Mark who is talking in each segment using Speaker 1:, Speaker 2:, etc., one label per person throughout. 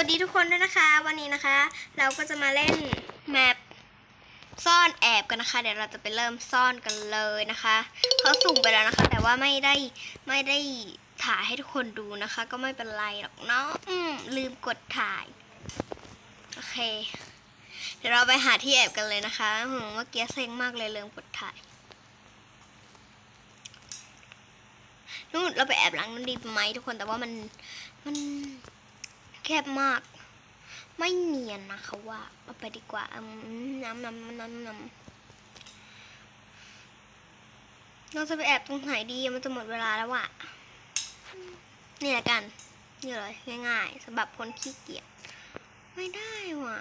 Speaker 1: วัสดีทุกคนด้วยนะคะ วันนี้นะคะ เราก็จะมาเล่นแมปซ่อนแอบกันนะคะ เดี๋ยวเราจะไปเริ่มซ่อนกันเลยนะคะเขาสุ่มไปแล้วนะคะ แต่ว่าไม่ได้ไม่ได้ถ่ายให้ทุกคนดูนะคะ ก็ไม่เป็นไรหรอกเนาะลืมกดถ่ายโอเค เดี๋ยวเราไปหาที่แอบกันเลยนะคะหืมเมื่อกี้เซ็งมากเลยลืมกดถ่ายนู่นเราไปแอบหลังนั้นดีไหมทุกคนแต่ว่ามันมัน แคบมาก ไม่เนียนนะคะว่าเอาไปดีกว่าอืมน้ำน้ำน้ำน้ำเราจะไปแอบตรงไหนดีมันจะหมดเวลาแล้วอะนี่แหละกันนี่เลยง่ายๆสำหรับคนขี้เกียจไม่ได้ว่ะ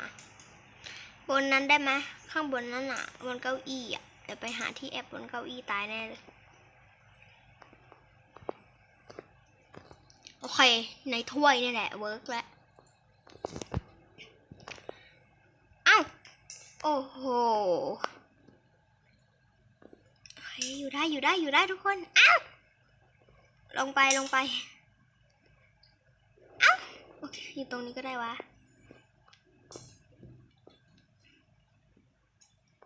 Speaker 1: บนนั้นได้ไหมข้างบนนั้นอะบนเก้าอี้อะเดี๋ยวไปหาที่แอบบนเก้าอี้ตายแน่เลยโอเค ในถ้วยนี่แหละเวิร์กแล้ว เอ้า โอ้โหอยู่ได้อยู่ได้อยู่ได้ทุกคนอ้าวลงไปลงไปอ้าวโอเคอยู่ตรงนี้ก็ได้วะ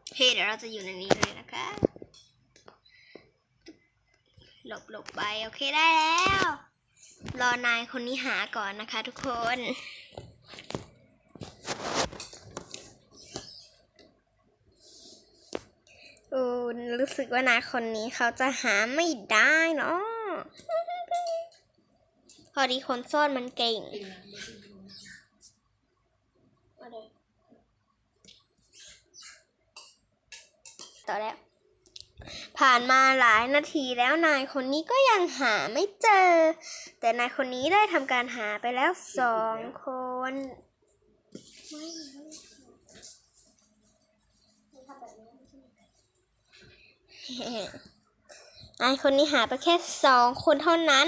Speaker 1: โอเคเดี๋ยวเราจะอยู่ในนี้เลยนะคะหลบหลบไปโอเคได้แล้ว รอนายคนนี้หาก่อนนะคะทุกคน โอ้รู้สึกว่านายคนนี้เขาจะหาไม่ได้เนาะพอดีคนซ่อนมันเก่งต่อแล้ว ผ่านมาหลายนาทีแล้วนายคนนี้ก็ยังหาไม่เจอ แต่นายคนนี้ได้ทำการหาไปแล้วสองคน นายคนนี้หาไปแค่สองคนเท่านั้น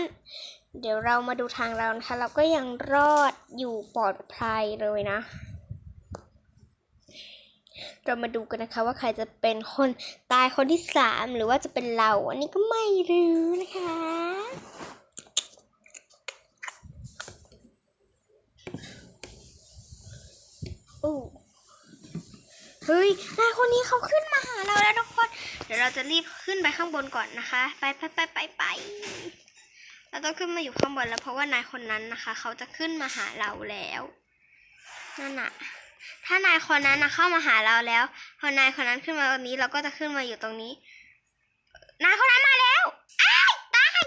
Speaker 1: เดี๋ยวเรามาดูทางเรานะคะ เราก็ยังรอดอยู่ปลอดภัยเลยนะ เรามาดูกันนะคะว่าใครจะเป็นคนตายคนที่สามหรือว่าจะเป็นเรา อันนี้ก็ไม่รู้นะคะอู้ เฮ้ยนายคนนี้เขาขึ้นมาหาเราแล้วทุกคน เดี๋ยวเราจะรีบขึ้นไปข้างบนก่อนนะคะ ไปไปไปไปไปเราต้องขึ้นมาอยู่ข้างบนแล้วเพราะว่านายคนนั้นนะคะ เขาจะขึ้นมาหาเราแล้วนั่นน่ะ ถ้านายคนนั้นนะเข้ามาหาเราแล้ว พอนายคนนั้นขึ้นมาตรงนี้ เราก็จะขึ้นมาอยู่ตรงนี้ นายคนนั้นมาแล้วอ้ายตาย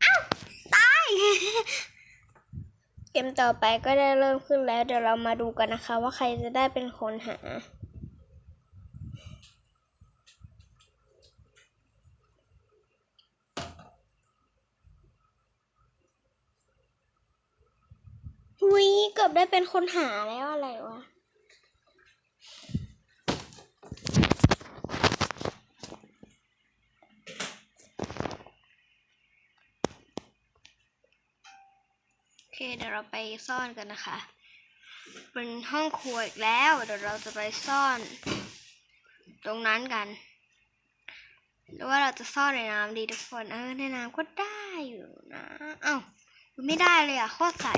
Speaker 1: เอ้าตายเกมต่อไปก็ได้เริ่มขึ้นแล้ว เดี๋ยวเรามาดูกันนะคะ ว่าใครจะได้เป็นคนหา ยเกือบได้เป็นคนหาแล้วอะไรวะ โอเคเดี๋ยวเราไปซ่อนกันนะคะ เป็นห้องครัวอีกแล้ว เดี๋ยวเราจะไปซ่อน ตรงนั้นกัน หรือว่าเราจะซ่อนในน้ำดีทุกคน เออในน้ำก็ได้อยู่นะ เอ้าไม่ได้เลยอะโคตรใส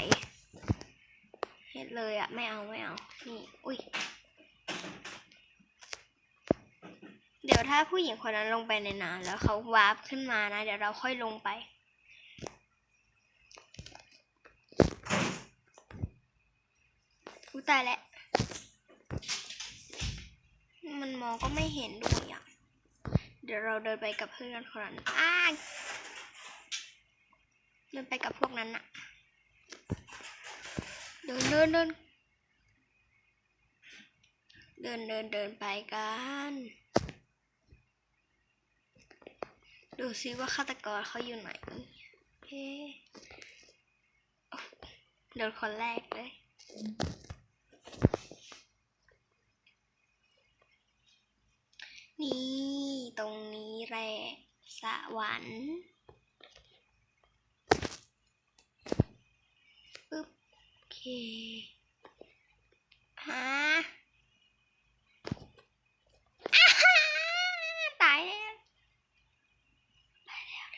Speaker 1: เห็ดเลยอะไม่เอาไม่เอานี่อุ้ยเดี๋ยวถ้าผู้หญิงคนนั้นลงไปในน้ำแล้วเขาวาร์ปขึ้นมานะ เดี๋ยวเราค่อยลงไปอุ้ตายแล้ว มันมองก็ไม่เห็นด้วยอะ เดี๋ยวเราเดินไปกับเพื่อนคนนั้นอ้าเดินไปกับพวกนั้นน่ะ ดินเดินเดินเดินเดินเดินไปกัน ดูซิว่าฆาตกรเขาอยู่ไหนเอ๊ะเดินคนแรกเลยนี่ ตรงนี้แหละสวรรค์ปึ๊บโอเค ฮะตายแล้วตายแล้ว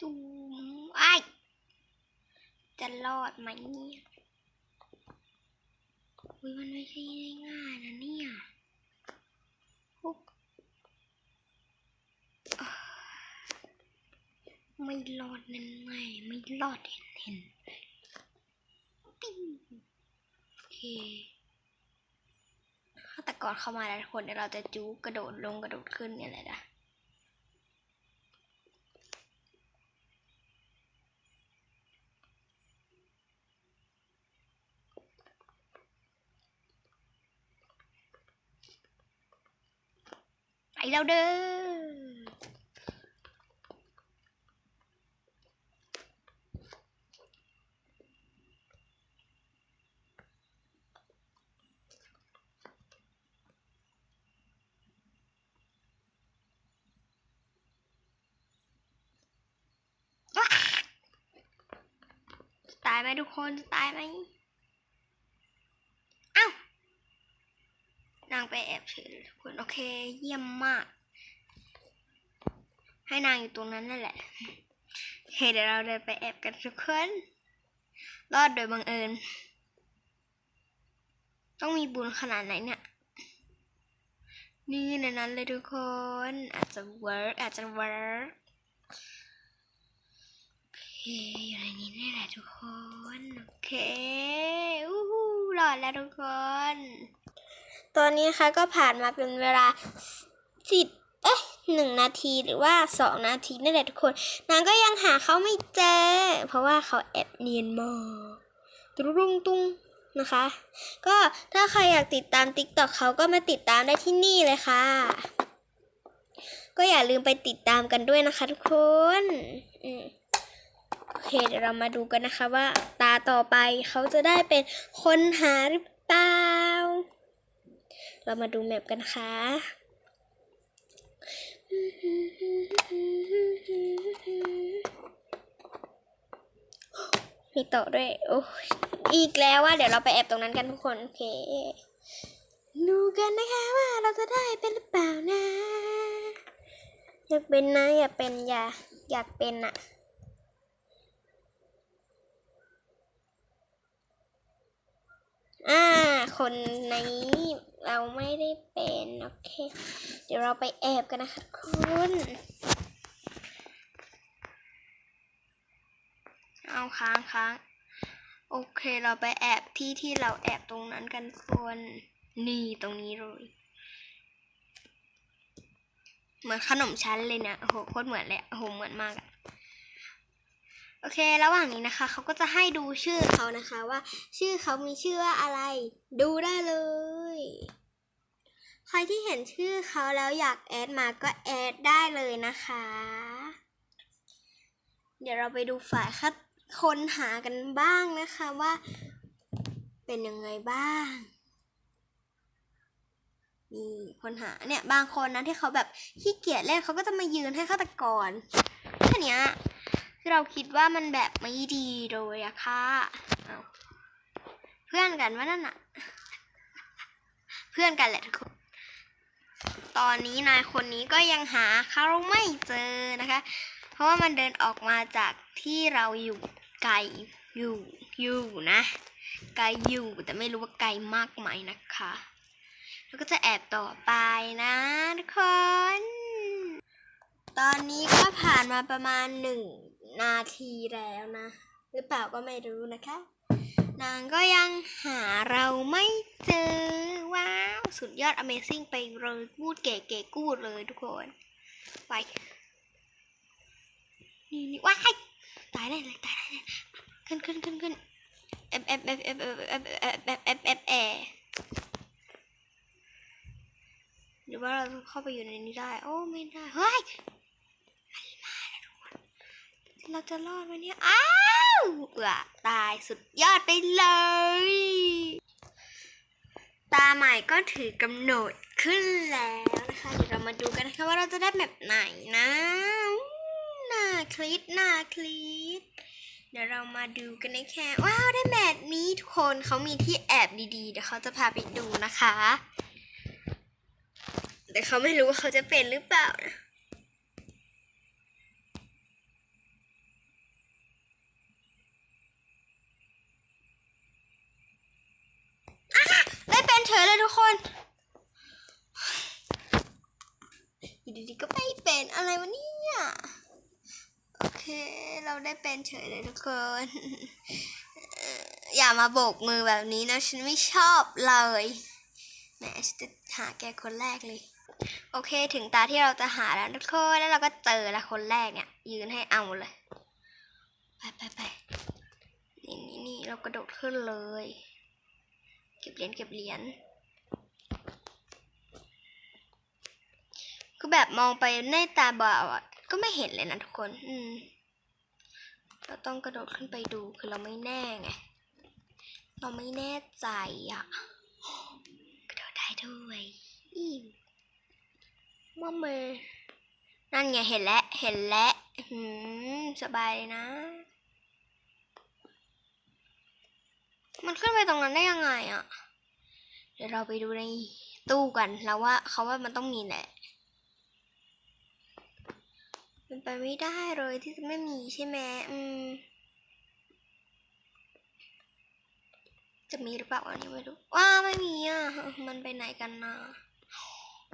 Speaker 1: ตูมไอจะรอดไหมเนี่ย อุ้ยมันไม่ใช่ง่ายนะเนี่ยปุ๊บอ่าไม่ รอดแน่ๆไม่รอดเห็นเห็นปิ้งโอเคฆาตกรเข้ามาแล้วทุกคนเดี๋ยวเราจะจู๊กระโดดลงกระโดดขึ้นเนี่ยแหละนะไปแล้วเด้อ ว้าจะ ตายไหมทุกคนจะตายไหมเอ้านางไปแอบเฉยเลยทุกคน โอเค เยี่ยมมาก ให้นางอยู่ตรงนั้นนั่นแหละโอเคเดี๋ยวเราเดินไปแอบกันทุกคน รอดโดยบังเอิญ ต้องมีบุญขนาดไหนเนี่ย นี่ในนั้นเลยทุกคน อาจจะเวิร์อาจจะเวิร์ เคอยู่ในนี้นี่แหละทุกคน โอเคอู้หูหลอดแล้วทุกคน ตอนนี้นะคะก็ผ่านมาเป็นเวลาสิบเอ๊ะหนึ่งนาทีหรือว่าสองนาทีนั่นแหละทุกคน นางก็ยังหาเขาไม่เจอ เพราะว่าเขาแอบเนียนมากตุรุงตุงนะคะ ก็ถ้าใครอยากติดตาม t ิ k t o k เขาก็มาติดตามได้ที่นี่เลยค่ะ ก็อย่าลืมไปติดตามกันด้วยนะคะทุกคน อืม โอเคเดี๋ยวเรามาดูกันนะคะว่าตาต่อไปเขาจะได้เป็นคนหาหรือเปล่า เรามาดูแมปกันนะคะมีต่อด้วย โอ้อีกแล้วว่าเดี๋ยวเราไปแอบตรงนั้นกันทุกคน โอเค ดูกันนะคะว่าเราจะได้เป็นหรือเปล่านะ อยากเป็นนะ อยากเป็นอย่าอยากเป็นอะ อ่า คนในี้เราไม่ได้เป็นโอเค เดี๋ยวเราไปแอบกันนะคะคุณเอาค้างค้างโอเคเราไปแอบที่ที่เราแอบตรงนั้นกันคนนี่ตรงนี้เลยเหมือนขนมชั้นเลยเนี่ยโอ้โหโคตรเหมือนเลยโอ้โหเหมือนมากอะ โอเค ระหว่างนี้นะคะ เขาก็จะให้ดูชื่อเขานะคะว่า ชื่อเขามีชื่อว่าอะไร ดูได้เลย ใครที่เห็นชื่อเขาแล้วอยากแอดมาก็แอดได้เลยนะคะ เดี๋ยวเราไปดูฝ่ายคัดคนหากันบ้างนะคะว่า เป็นยังไงบ้างนี่คนหาเนี่ยบางคนนะที่เขาแบบขี้เกียจเล่นเขาก็จะมายืนให้ฆาตกรแค่นี้ คือเราคิดว่ามันแบบไม่ดีเลยอะค่ะเเพื่อนกันว่านั่นอะเพื่อนกันแหละทุกคนตอนนี้นายคนนี้ก็ยังหาเขาไม่เจอนะคะ เพราะว่ามันเดินออกมาจากที่เราอยู่ไกลอยู่อยู่นะไกลอยู่แต่ไม่รู้ว่าไกลมากไหมนะคะ แล้วก็จะแอบต่อไปนะทุกคน ตอนนี้ก็ผ่านมาประมาณหนึ่ง นาทีแล้วนะ หรือเปล่าก็ไม่รู้นะคะ นางก็ยังหาเราไม่เจอ ว้าว สุดยอด Amazing ไปเลยพูดเก๋ๆกูดเลยทุกคน ไป นี่นี่ว้ายตายได้เลยตายได้เลยขึ้นขึ้นขึ้นขึ้นเอฟเอฟเอฟเอฟเอฟเอฟเอฟเอฟเอฟเอฟเอหรือว่าเราเข้าไปอยู่ในนี้ได้ โอ้ ไม่ได้ เฮ้ยมันมาแล้วทุกคน เราจะรอดไหมเนี่ย อ้าวเอือตายสุดยอดไปเลย ตาใหม่ก็ถือกำหนดขึ้นแล้วนะคะ เดี๋ยวเรามาดูกันนะคะว่าเราจะได้แบบไหนนะอู้าคลิกน่าคลิกเดี๋ยวเรามาดูกันนะคะว้าวได้แบบนี้ทุกคนเขามีที่แอบดีๆ เดี๋ยวเขาจะพาไปดูนะคะ แต่เขาไม่รู้ว่าเขาจะเป็นหรือเปล่านะ ทุกคนอยู่ดีๆก็ไม่เป็นอะไรวะเนี่ยโอเค เราได้เป็นเฉยเลยทุกคนเอ่ออย่ามาโบกมือแบบนี้นะฉันไม่ชอบเลยแหมฉันจะหาแกคนแรกเลย โอเคถึงตาที่เราจะหาแล้วทุกคนแล้วเราก็เจอละคนแรกเนี่ย ยืนให้เอาเลย ไปไปไปนี่นี่นี่เรากระโดดขึ้นเลย เก็บเหรียญเก็บเหรียญ คือแบบมองไปในตาเบาอะก็ไม่เห็นเลยนะทุกคน อืม เราต้องกระโดดขึ้นไปดูคือเราไม่แน่ไง เราไม่แน่ใจอะ กระโดดได้ด้วยอิวมาเมนั่นไงเห็นแล้ว เห็นแล้วหืมสบายเลยนะ มันขึ้นไปตรงนั้นได้ยังไงอะ เดี๋ยวเราไปดูในตู้กันแล้วว่าเขาว่ามันต้องมีแหละ เป็นไปไม่ได้เลยที่จะไม่มีใช่ไหมอืม จะมีหรือเปล่าอันนี้ไม่รู้ว้าไม่มีอะ มันไปไหนกันนะ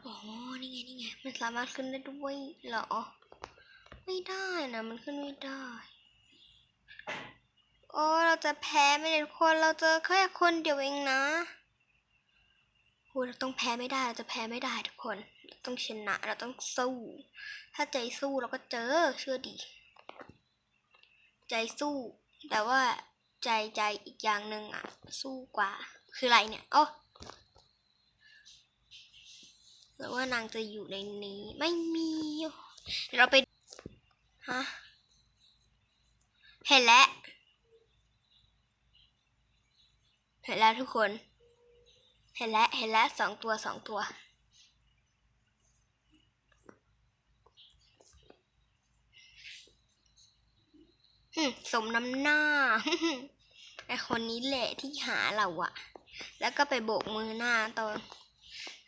Speaker 1: อ๋อ นี่ไง นี่ไง มันสามารถขึ้นได้ด้วยเหรอ ไม่ได้นะ มันขึ้นไม่ได้ โอ้ เราจะแพ้ไม่ได้ทุกคน เราเจอแค่คนเดียวเองนะโอ้เราต้องแพ้ไม่ได้ เราจะแพ้ไม่ได้ทุกคน ต้องชนะเราต้องสู้ ถ้าใจสู้เราก็เจอเชื่อดิใจสู้ แต่ว่าใจใจอีกอย่างหนึ่งอะ สู้กว่า คืออะไรเนี่ยโอ้หรือว่านางจะอยู่ในนี้ไม่มีเราไปฮะเห็นแล้วเห็นแล้วทุกคน เห็นแล้วเห็นแล้วสองตัวสองตัว สมน้ำหน้าไอคนนี้แหละที่หาเราอะแล้วก็ไปโบกมือหน้าตอน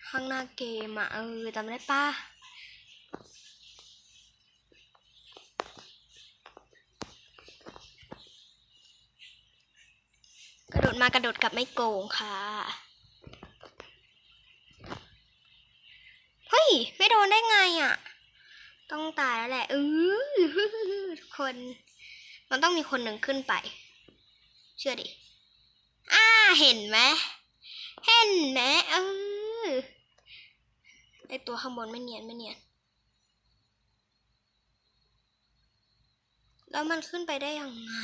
Speaker 1: ข้างหน้าเกมอะเออจำได้ปะกระโดดมากระโดดกลับไม่โกงค่ะ เฮ้ย ไม่โดนได้ไงอะต้องตายแล้วแหละเออทุกคน มันต้องมีคนหนึ่งขึ้นไป เชื่อดิ อ่า เห็นไหม เห็นไหมเออไอตัวข้างบนไม่เนียนไม่เนียน แล้วมันขึ้นไปได้ยังไง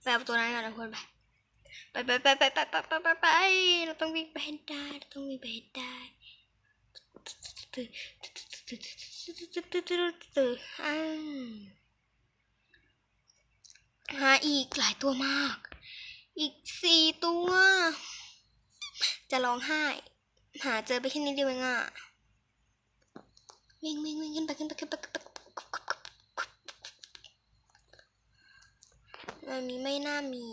Speaker 1: ไปเอาตัวนั้นก่อนนะคนไปไปไปไปไปไปไปไปไปเราต้องวิ่งไปให้ได้เราต้องวิ่งไปให้ได้ หาอีกหลายตัวมาก อีกสี่ตัว จะร้องไห้ หาเจอไปแค่นี้เดียวเองอะวิ่งวิ่งวิ่งขึ้นไปขึ้นไปขึ้นไปขึ้นไปมันมีไม่น่ามี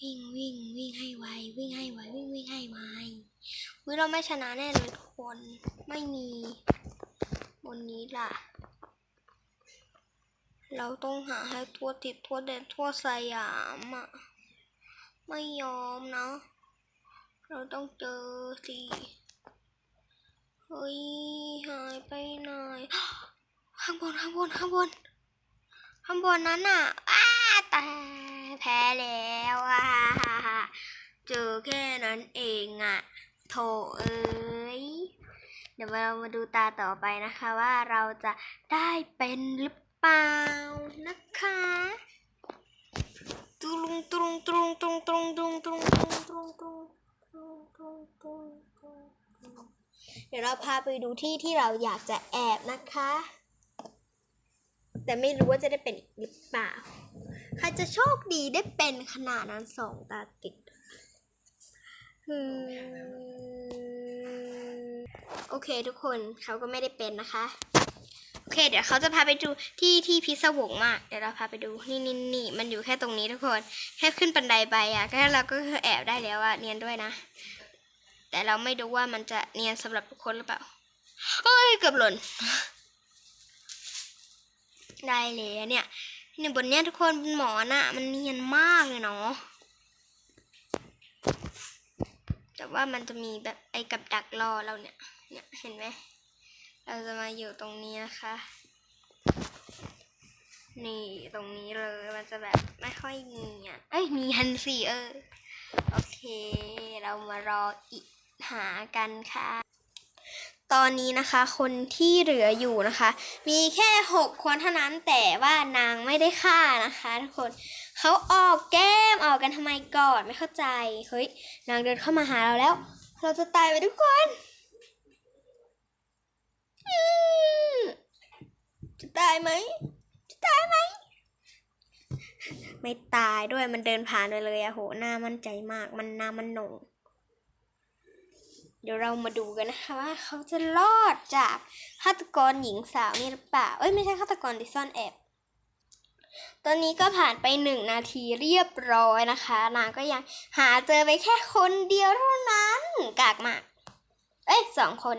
Speaker 1: วิ่งวิ่งวิ่งให้ไววิ่งให้ไววิ่งวิ่งให้ไว วิเราไม่ชนะแน่เลยทุกคนไม่มีบนนี้ล่ะ เราต้องหาให้ทั่วติดทั่วแดนทั่วสยามอะ ไม่ยอมนะ เราต้องเจอสิเฮ้ยหายไปไหนข้างบนข้างบนข้างบนข้างบนนั้นน่ะอ้าตายแพ้แล้วอะเจอแค่นั้นเองอะ โถเอ้ย เดี๋ยวเรามาดูตาต่อไปนะคะว่าเราจะได้เป็นหรือเปล่านะคะตรุงตรุงตรุงตรุงตรุงตรุงตรุงตรุงตรุงตุงตรุงตุงตรุงตุงตรุงเดี๋ยวเราพาไปดูที่ที่เราอยากจะแอบนะคะ แต่ไม่รู้ว่าจะได้เป็นหรือเปล่า ใครจะโชคดีได้เป็นขนาดนั้นสองตาติด โอเคทุกคนเขาก็ไม่ได้เป็นนะคะ โอเค เดี๋ยวเขาจะพาไปดูที่ที่พิศวงมาก เดี๋ยวเราพาไปดูนี่นี่นี่มันอยู่แค่ตรงนี้ทุกคน แค่ขึ้นบันไดไปอะก็เราก็คือแอบได้แล้วอะเนียนด้วยนะ แต่เราไม่รู้ว่ามันจะเนียนสำหรับทุกคนหรือเปล่าเอ้ยเกือบหล่น ได้เลยเนี่ยเนี่ยบนเนี้ยทุกคนบนหมอนอะ มันเนียนมากเลยเนาะ แต่ว่ามันจะมีแบบไอ้กับดักรอเราเนี่ย เนี่ยเห็นไหม เราจะมาอยู่ตรงนี้นะคะ นี่ตรงนี้เลย มันจะแบบไม่ค่อยมีอะ เอ้ยมีฮันสี่เออ โอเค เรามารออีกหากันค่ะ ตอนนี้นะคะ คนที่เหลืออยู่นะคะ มีแค่หกคนเท่านั้นแต่ว่านางไม่ได้ฆ่านะคะทุกคน เขาออกแก้มออกกันทำไมก่อนไม่เข้าใจ เฮ้ย นางเดินเข้ามาหาเราแล้ว เราจะตายไปทุกคนจะตายไหม จะตายไหม ไม่ตายด้วยมันเดินผ่านไปเลยอะโหหน้ามั่นใจมากมันหน้ามันหนงเดี๋ยวเรามาดูกันนะคะว่าเขาจะรอดจากฆาตกรหญิงสาวนี่หรือเปล่า เอ้ยไม่ใช่ฆาตกรดิซ่อนแอบ ตอนนี้ก็ผ่านไปหนึ่งนาทีเรียบร้อยนะคะ นางก็ยังหาเจอไปแค่คนเดียวเท่านั้นกากมาก เอ้ยสองคน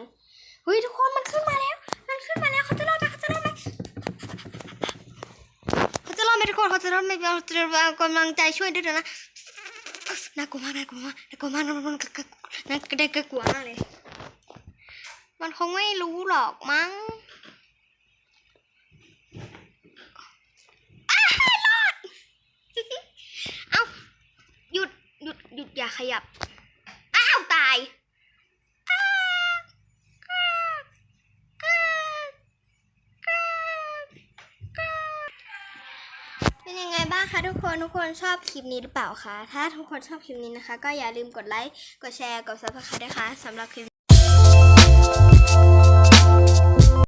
Speaker 1: เฮ้ยทุกคนมันขึ้นมาแล้ว มันขึ้นมาแล้วเขาจะรอดไหมเขาจะรอดไหมเขาจะรอดไหมทุกคนเขาจะรอดไหมเราจะเอากำลังใจช่วยด้วยนะน่ากลัวมากน่ากลัวมากน่ากลัวมากน่ากลัวมากน่ากลัวมากน่ากลัวมากเลย มันคงไม่รู้หรอกมั้ง อ้าวรอด เอ้า หยุด หยุด หยุด อย่า ขยับ อ้าว ตายเป็นยังไงบ้างคะทุกคนทุกคนชอบคลิปนี้หรือเปล่าคะ ถ้าทุกคนชอบคลิปนี้นะคะ ก็อย่าลืมกดไลค์ กดแชร์ กดซับสไครต์ด้วยค่ะสำหรับคลิป